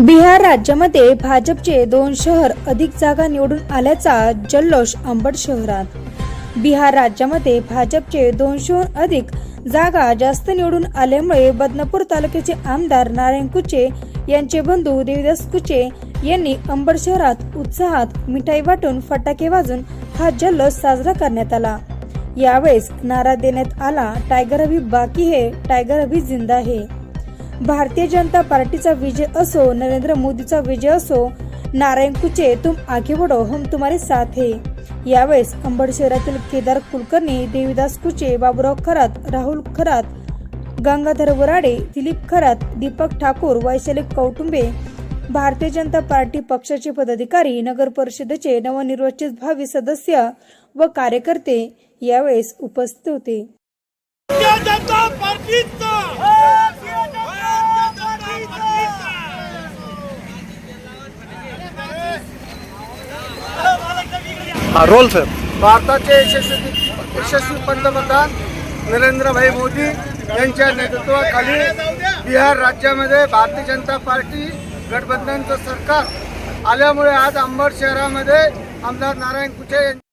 बिहार राज्यामध्ये भाजपचे दोन शहर अधिक जागा निवडून आल्याचा जल्लोष अंबड शहरात. बिहार राज्यामध्ये भाजपचे दोनशेहून अधिक जागा जास्त निवडून आल्यामुळे बदनापूर तालुक्याचे आमदार नारायण कुचे यांचे बंधू देवदास कुचे यांनी अंबड शहरात उत्साहात मिठाई वाटून फटाके वाजून हा जल्लोष साजरा करण्यात आला. यावेळेस नारा देण्यात आला टायगर अभी बाकी हे टायगर अभी जिंदा है. भारतीय जनता पार्टीचा विजय असो नरेंद्र मोदीचा विजय असो नारायण कुचे तुम आगे बढ़ो हम तुम्हारे साथ हे. यावेळेस अंबड शहरातील केदार कुलकर्णी देवीदास कुचे बाबुराव खरात राहुल खरात गंगाधर वराडे दिलीप खरात दीपक ठाकूर वैशाली कौटुंबे भारतीय जनता पार्टी पक्षाचे पदाधिकारी नगर परिषदेचे नवनिर्वाचित भावी सदस्य व कार्यकर्ते यावेळेस उपस्थित होते भारतीय जनता पार्टीचा भारतीय जनता पार्टीचा हा रोल सर भारताचे यशस्वी यशस्वी पंतप्रधान नरेंद्रभाई मोदी यांच्या नेतृत्वाखाली बिहार राज्यामध्ये भारतीय जनता पार्टी गठबंधनचं सरकार आल्यामुळे आज अंबड शहरामध्ये आमदार नारायण कुचे यांनी